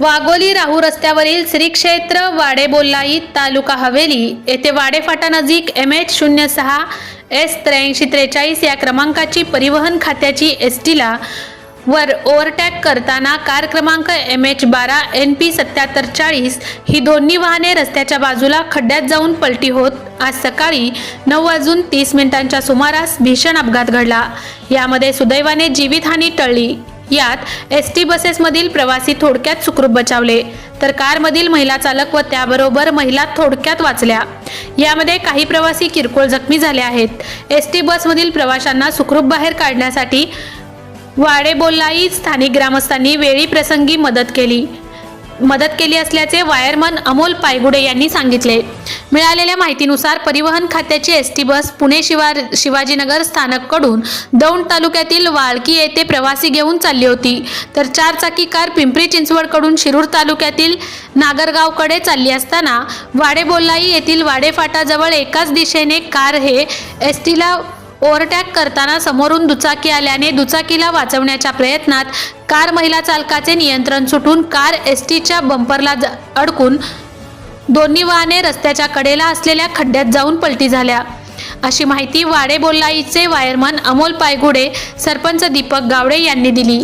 वाघोली राहू रस्त्यावरील श्री क्षेत्र वाडेबोल्लाई तालुका हवेली येथे वाडेफाटानजीक एम एच शून्य सहा एस त्र्याऐंशी त्रेचाळीस या क्रमांकाची परिवहन खात्याची एस टीला वर ओव्हरटॅक करताना कार क्रमांक एम एच बारा एन पी सत्याहत्तर चाळीस ही दोन्ही वाहने रस्त्याच्या बाजूला खड्ड्यात जाऊन पलटी होत आज सकाळी नऊ वाजून तीस मिनिटांच्या सुमारास भीषण अपघात घडला. यामध्ये सुदैवाने जीवितहानी टळली. यात एस टी बसेसमधील प्रवासी थोडक्यात सुखरूप बचावले तर कारमधील महिला चालक व त्याबरोबर महिला थोडक्यात वाचल्या. यामध्ये काही प्रवासी किरकोळ जखमी झाले आहेत. एस टी बसमधील प्रवाशांना सुखरूप बाहेर काढण्यासाठी वाडेबोल्लाई स्थानिक ग्रामस्थांनी वेळी प्रसंगी मदत केली. मदत केली असल्याचे वायरमन अमोल पायगुडे यांनी सांगितले. मिळालेल्या माहितीनुसार परिवहन खात्याची S T bus Pune Shiva Shivajinagar स्थानककडून Daund तालुक्यातील वाळकी येथे प्रवासी घेऊन चालली होती. तर चारचाकी कार पिंपरी चिंचवडकडून शिरूर तालुक्यातील नागरगावकडे चालली असताना वाडेबोल्लाई येथील वाडेफाटाजवळ एकाच दिशेने कार हे एस टीला ओव्हरटॅक करताना समोरून दुचाकी आल्याने दुचाकीला वाचवण्याच्या प्रयत्नात कार महिला चालकाचे नियंत्रण सुटून कार एस टीच्या बंपरला ज- अडकून दोन्ही वाहने रस्त्याच्या कडेला असलेल्या खड्ड्यात जाऊन पलटी झाल्या. अशी माहिती वाडेबोल्लाईचे वायरमन अमोल पायगुडे सरपंच दीपक गावडे यांनी दिली.